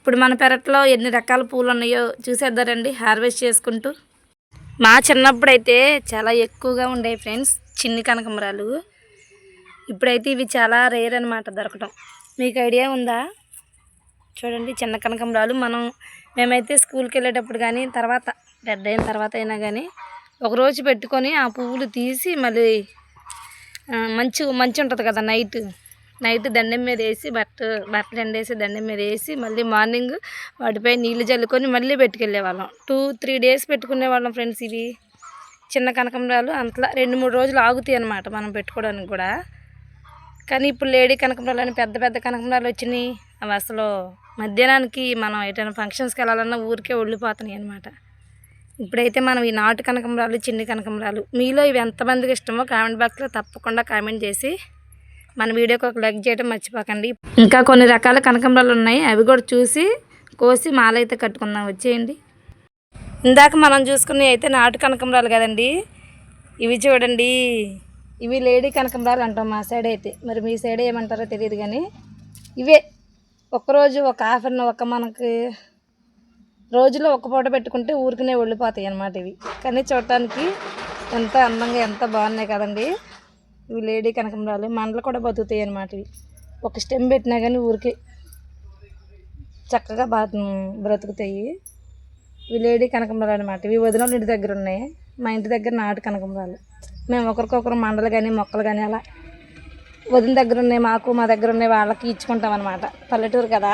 ఇప్పుడు మన పెరట్లో ఎన్ని రకాల పూలు ఉన్నాయో చూసేద్దారండి హార్వెస్ట్ చేసుకుంటూ. మా చిన్నప్పుడు అయితే చాలా ఎక్కువగా ఉండేవి ఫ్రెండ్స్ చిన్ని కనకమరాలు. ఇప్పుడైతే ఇవి చాలా రేర్ అనమాట దొరకటం. మీకు ఐడియా ఉందా? చూడండి చిన్న కనకమరాలు. మనం మేమైతే స్కూల్కి వెళ్ళేటప్పుడు కానీ తర్వాత పెద్ద అయిన తర్వాత అయినా కానీ ఒకరోజు పెట్టుకొని ఆ పువ్వులు తీసి మళ్ళీ మంచి మంచి ఉంటుంది కదా నైట్. నైట్ దండం మీద వేసి బట్ట బట్టలు ఎండేసి దండం మీద వేసి మళ్ళీ మార్నింగ్ వాటిపై నీళ్ళు చల్లుకొని మళ్ళీ పెట్టుకెళ్ళే వాళ్ళం టూ త్రీ డేస్ పెట్టుకునే వాళ్ళం ఫ్రెండ్స్ ఇవి. చిన్న కనకంబరాలు అంతలా రెండు మూడు రోజులు ఆగుతాయి అన్నమాట మనం పెట్టుకోవడానికి కూడా. కానీ ఇప్పుడు లేడీ కనకంబరాలు అని పెద్ద పెద్ద కనకంబరాలు వచ్చినాయి. అవి అసలు మధ్యాహ్నానికి మనం ఎటైనా ఫంక్షన్స్కి వెళ్ళాలన్నా ఊరికే ఒళ్ళిపోతున్నాయి అనమాట ఇప్పుడైతే మనం ఈ నాటు కనకంబరాలు చిన్ని కనకంబరాలు మీలో ఇవి ఎంతమందికి ఇష్టమో కామెంట్ బాక్స్లో తప్పకుండా కామెంట్ చేసి మన వీడియోకి ఒక లైక్ చేయడం మర్చిపోకండి. ఇంకా కొన్ని రకాల కనకంబరాలు ఉన్నాయి. అవి కూడా చూసి కోసి మాల అయితే కట్టుకుందాం. వచ్చేయండి. ఇందాక మనం చూసుకున్నవి అయితే నాటు కనకంబరాలు కదండి. ఇవి చూడండి. ఇవి లేడీ కనకంబరాలు అంటాం మా సైడ్ అయితే. మరి మీ సైడ్ ఏమంటారో తెలియదు కానీ ఇవే. ఒక్కరోజు ఒక హాఫ్ అన్ ఒక మనకి రోజులో ఒక పూట పెట్టుకుంటే ఊరికనే వెళ్ళిపోతాయి అన్నమాట ఇవి. కానీ చూడటానికి ఎంత అందంగా ఎంత బాగున్నాయి కదండి. ఇవి లేడీ కనకంబరాలు మండలు కూడా బతుకుతాయి అన్నమాట ఇవి. ఒక స్టెమ్ పెట్టినా కానీ ఊరికే చక్కగా బా బ్రతుకుతాయి. ఇవి లేడీ కనకంబరాలు అనమాట ఇవి వదిన ఇంటి దగ్గర ఉన్నాయి. మా ఇంటి దగ్గర నాటు కనకంబరాలు. మేము ఒకరికొకరు మండలు కానీ మొక్కలు కానీ అలా వదిన దగ్గర ఉన్నాయి మాకు మా దగ్గర ఉన్నాయి వాళ్ళకి ఇచ్చుకుంటాం అనమాట పల్లెటూరు కదా.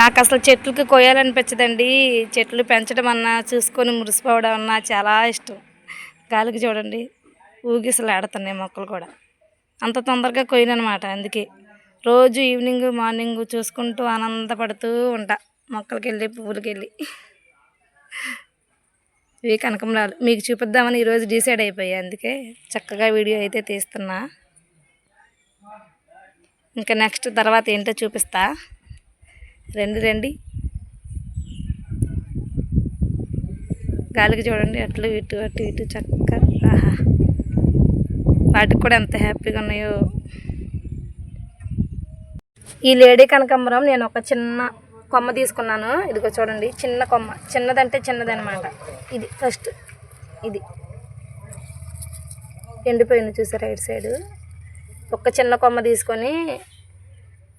నాకు అసలు చెట్లకి కొయ్యాలనిపించదండి. చెట్లు పెంచడం అన్నా చూసుకొని మురిసిపోవడం అన్నా చాలా ఇష్టం. గాలికి చూడండి. ఊగిసలాడుతున్నాయి మొక్కలు కూడా. అంత తొందరగా కొయ్యనమాట అందుకే. రోజు ఈవినింగ్ మార్నింగ్ చూసుకుంటూ ఆనందపడుతూ ఉంటా. మొక్కలకి వెళ్ళి పువ్వులకి వెళ్ళి ఇవి కనకమరాలు మీకు చూపిద్దామని ఈరోజు డిసైడ్ అయిపోయాయి అందుకే చక్కగా వీడియో అయితే తీస్తున్నా. ఇంకా నెక్స్ట్ తర్వాత ఏంటో చూపిస్తా. రండి రండి. గాలికి చూడండి అట్లు ఇటు అటు ఇటు చక్కగా. ఆహా. వాటికి కూడా ఎంత హ్యాపీగా ఉన్నాయో. ఈ లేడీ కనకాంబరం నేను ఒక చిన్న కొమ్మ తీసుకున్నాను. ఇదిగో చూడండి చిన్న కొమ్మ. చిన్నదంటే చిన్నదనమాట ఇది ఫస్ట్ ఇది. ఎండిపోయింది చూసారా రైట్ సైడు. ఒక చిన్న కొమ్మ తీసుకొని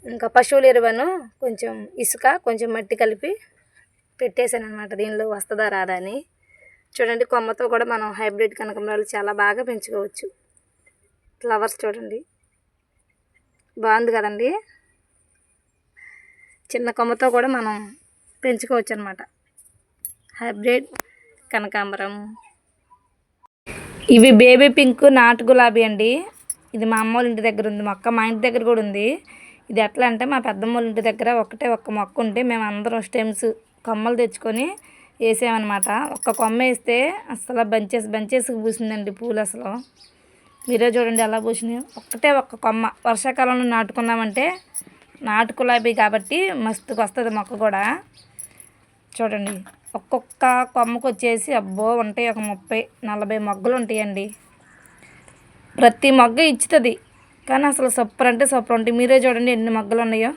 ఇంకా పశువుల ఎరువను కొంచెం ఇసుక కొంచెం మట్టి కలిపి పెట్టేశాను అనమాట దీనిలో వస్తుందా రాదా అని. చూడండి కొమ్మతో కూడా మనం హైబ్రిడ్ కనకంబరాలు చాలా బాగా పెంచుకోవచ్చు. ఫ్లవర్స్ చూడండి. బాగుంది కదండి. చిన్న కొమ్మతో కూడా మనం పెంచుకోవచ్చు అనమాట హైబ్రిడ్ కనకాంబరం. ఇవి బేబీ పింక్ నాటు గులాబీ అండి. ఇది మా అమ్మ వాళ్ళ ఇంటి దగ్గర ఉంది. మొక్క మా ఇంటి దగ్గర కూడా ఉంది. ఇది ఎట్లా అంటే మా పెద్దమ్మ వాళ్ళ ఇంటి దగ్గర ఒకటే ఒక్క మొక్క ఉంటే మేము అందరం స్టెమ్స్ కొమ్మలు తెచ్చుకొని వేసామన్నమాట ఒక్క కొమ్మ వేస్తే అసలు బంచేసి బంచేసి పూసిందండి పూలు అసలు. మీరే చూడండి ఎలా పూసినాయో. ఒక్కటే ఒక్క కొమ్మ. వర్షాకాలంలో నాటుకున్నామంటే నాటు గులాబీ కాబట్టి మస్తుకు వస్తుంది మొక్క కూడా. చూడండి. ఒక్కొక్క కొమ్మకు వచ్చేసి అబ్బో ఉంటాయి ఒక ముప్పై నలభై మొగ్గలు ఉంటాయండి. ప్రతి మొగ్గ ఇచ్చుతుంది. కానీ అసలు సూపర్ అంటే సూపర్ ఉంటాయి. మీరే చూడండి ఎన్ని మొగ్గలు ఉన్నాయో.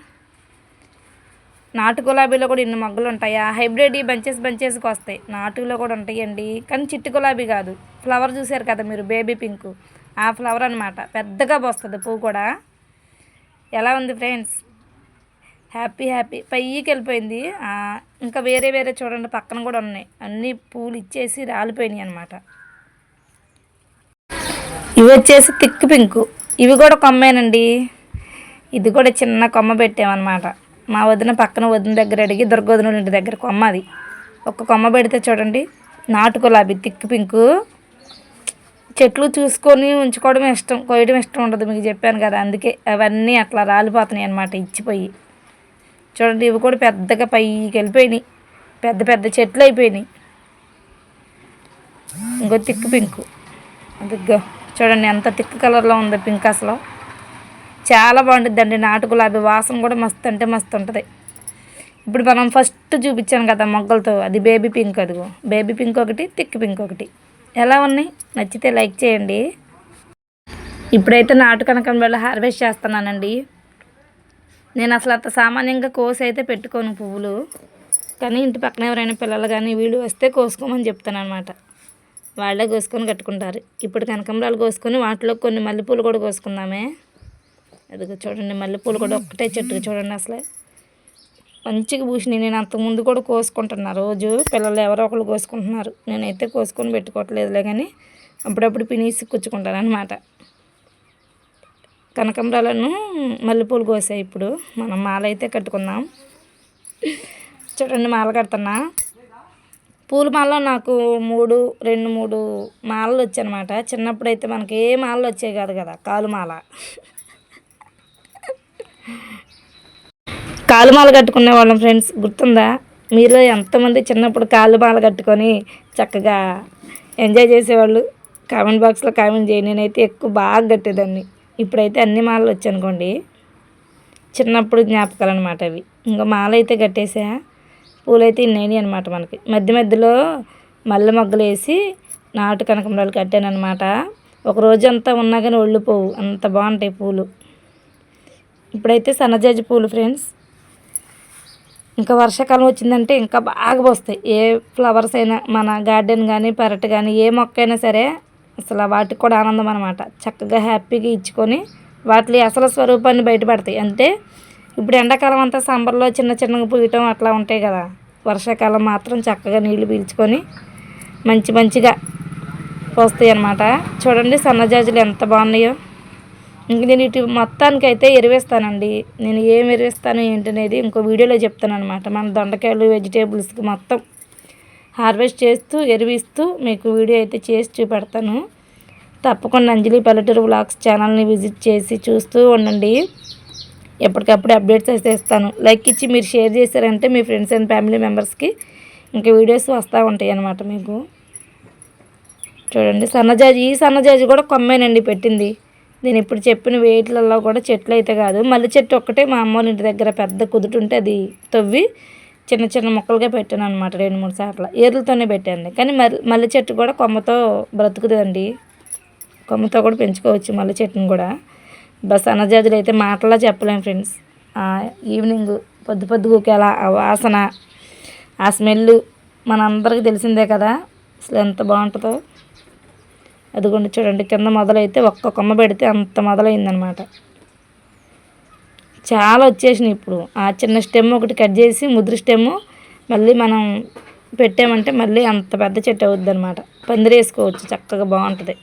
నాటు గులాబీలో కూడా ఎన్ని మొగ్గలు ఉంటాయా? హైబ్రిడ్ బంచెస్ బంచెస్కి వస్తాయి. నాటులో కూడా ఉంటాయండి. కానీ చిట్టు గులాబీ కాదు. ఫ్లవర్ చూసారు కదా మీరు? Baby pink. ఆ ఫ్లవర్ అనమాట పెద్దగా పోస్తుంది పువ్వు కూడా. ఎలా ఉంది ఫ్రెండ్స్? Happy happy. పైకి వెళ్ళిపోయింది. ఇంకా వేరే వేరే చూడండి పక్కన కూడా ఉన్నాయి. అన్ని పూలు ఇచ్చేసి రాలిపోయినాయి అనమాట ఇవి వచ్చేసి థిక్ పింకు. ఇవి కూడా కొమ్మేనండి. ఇది కూడా చిన్న కొమ్మ పెట్టామన్నమాట. మా వదిన పక్కన వదిన దగ్గర అడిగి దుర్గోదన ఇంటి దగ్గర కొమ్మ అది. ఒక కొమ్మ పెడితే చూడండి నాటు గులాబీ థిక్ పింకు. చెట్లు చూసుకొని ఉంచుకోవడం ఇష్టం కోయడం ఇష్టం ఉండదు మీకు చెప్పాను కదా అందుకే అవన్నీ అట్లా రాలిపోతున్నాయి అనమాట ఇచ్చిపోయి. చూడండి ఇవి కూడా పెద్దగా పైకి వెళ్ళిపోయినాయి. పెద్ద పెద్ద చెట్లు అయిపోయినాయి. ఇంకో తిక్కు పింక్. అదిగో చూడండి ఎంత తిక్కు కలర్లో ఉందో పింక్ అసలు. చాలా బాగుంటుందండి నాటు గులాబీ వాసన కూడా మస్తు అంటే మస్తు ఉంటుంది. ఇప్పుడు మనం ఫస్ట్ చూపించాను కదా మొగ్గలతో అది బేబీ పింక్ అదిగో. బేబీ పింక్ ఒకటి తిక్ పింక్ ఒకటి. ఎలా ఉన్నాయి? నచ్చితే లైక్ చేయండి. ఇప్పుడైతే నాటు కనకంబరాలు హార్వెస్ట్ చేస్తున్నానండి. నేను అసలు అంత సామాన్యంగా కోసి అయితే పెట్టుకోను పువ్వులు. కానీ ఇంటి పక్కన ఎవరైనా పిల్లలు కానీ వీళ్ళు వస్తే కోసుకోమని చెప్తాను అనమాట వాళ్ళే కోసుకొని కట్టుకుంటారు. ఇప్పుడు కనకంబరాలు కోసుకొని వాటిలో కొన్ని మల్లెపూలు కూడా కోసుకుందామే. అదిగో చూడండి మల్లెపూలు కూడా ఒక్కటే చెట్టుకు చూడండి అసలే. మంచిగా పూసినాయి. నేను అంతకుముందు కూడా కోసుకుంటున్నా. రోజు పిల్లలు ఎవరో ఒకరు కోసుకుంటున్నారు. నేనైతే కోసుకొని పెట్టుకోవట్లేదులే కానీ అప్పుడప్పుడు పినీసి కుచ్చుకుంటాను అనమాట కనకంబరాలను మల్లెపూలు కోసాయి ఇప్పుడు. మనం మాల అయితే కట్టుకుందాం. చూడండి మాల కడుతున్నా. పూల మాలలో నాకు మూడు రెండు మూడు మాలలు వచ్చాయన్నమాట. చిన్నప్పుడు అయితే మనకి ఏ మాలలు వచ్చాయి కాదు కదా కాలు మాల. కాలుమాల కట్టుకునే వాళ్ళం ఫ్రెండ్స్ గుర్తుందా? మీలో ఎంతమంది చిన్నప్పుడు కాలుమాల కట్టుకొని చక్కగా ఎంజాయ్ చేసేవాళ్ళు? కామెంట్ బాక్స్లో కామెంట్ చేయండి నేనైతే ఎక్కువ బాగా కట్టేదాన్ని. ఇప్పుడైతే అన్ని మాలలు వచ్చానుకోండి. చిన్నప్పుడు జ్ఞాపకాలు అనమాట అవి. ఇంకా మాల అయితే కట్టేసా. పూలైతే ఇన్నేని అనమాట మనకి. మధ్య మధ్యలో మల్లె మొగ్గలు వేసి నాటు కనకంబరాలు కట్టాను అనమాట ఒక రోజు అంతా ఉన్నా కానీ ఒళ్ళిపోవు అంత బాగుంటాయి పూలు. ఇప్పుడైతే సన్నజాజి పూలు ఫ్రెండ్స్. ఇంకా వర్షాకాలం వచ్చిందంటే ఇంకా బాగా వస్తాయి ఏ ఫ్లవర్స్ అయినా మన గార్డెన్ కానీ పెరట్ కానీ ఏ మొక్క అయినా సరే అసలు వాటికి కూడా ఆనందం అనమాట చక్కగా హ్యాపీగా ఇచ్చుకొని వాటి అసలు స్వరూపాన్ని బయటపడతాయి. అంటే ఇప్పుడు ఎండాకాలం అంతా సంబర్లో చిన్న చిన్నగా పూయటం అట్లా ఉంటాయి కదా. వర్షాకాలం మాత్రం చక్కగా నీళ్ళు పీల్చుకొని మంచి మంచిగా పోస్తాయి అన్నమాట. చూడండి సన్నజాజులు ఎంత బాగున్నాయో. నేను ఇటు మొత్తానికి అయితే ఎరివేస్తానండి. నేను ఏం ఎరివేస్తాను ఏంటనేది ఇంకో వీడియోలో చెప్తాను అనమాట మన దొండకాయలు వెజిటేబుల్స్కి మొత్తం హార్వెస్ట్ చేస్తూ ఎరివిస్తూ మీకు వీడియో అయితే చేసి చూపెడతాను. తప్పకుండా అంజలి పల్లెటూరు బ్లాగ్స్ ఛానల్ని విజిట్ చేసి చూస్తూ ఉండండి. ఎప్పటికప్పుడు అప్డేట్స్ అయితే ఇస్తాను. లైక్ ఇచ్చి మీరు షేర్ చేశారంటే మీ ఫ్రెండ్స్ అండ్ ఫ్యామిలీ మెంబర్స్కి ఇంకా వీడియోస్ వస్తూ ఉంటాయి అన్నమాట మీకు. చూడండి సన్నజాజి ఈ సన్నజాజి కూడా కొమ్మేనండి పెట్టింది. నేను ఇప్పుడు చెప్పిన వేట్లలో కూడా చెట్లు అయితే కాదు. మల్లె చెట్టు ఒక్కటే మా అమ్మ ఇంటి దగ్గర పెద్ద కుదుటుంటే అది తవ్వి చిన్న చిన్న మొక్కలుగా పెట్టాను అనమాట రెండు మూడు సార్లు. ఏర్లతోనే పెట్టాను. కానీ మల్లె మల్లె చెట్టు కూడా కొమ్మతో బ్రతుకుతుందండి. కొమ్మతో కూడా పెంచుకోవచ్చు మల్లె చెట్టుని కూడా. బస్ అన్నజాజులు అయితే మాటలా చెప్పలేము ఫ్రెండ్స్. ఈవినింగ్ పొద్దు పొద్దు అలా ఆ వాసన ఆ స్మెల్ మనందరికీ తెలిసిందే కదా. అసలు ఎంత బాగుంటుందో. అదిగోండి చూడండి కింద మొదలైతే ఒక్క కొమ్మ పెడితే అంత మొదలైందనమాట. చాలా వచ్చేసినాయి ఇప్పుడు. ఆ చిన్న స్టెమ్ ఒకటి కట్ చేసి ముద్ర స్టెమ్ మళ్ళీ మనం పెట్టామంటే మళ్ళీ అంత పెద్ద చెట్టు అవుద్ది అనమాట పందిరేసుకోవచ్చు చక్కగా బాగుంటుంది.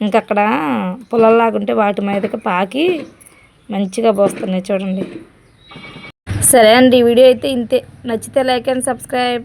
ఇంకక్కడ పొలాల్లాగుంటే వాటి మీదకి పాకి మంచిగా పోస్తున్నాయి చూడండి. సరే అండి వీడియో అయితే ఇంతే. నచ్చితే లైక్ అండ్ సబ్స్క్రైబ్.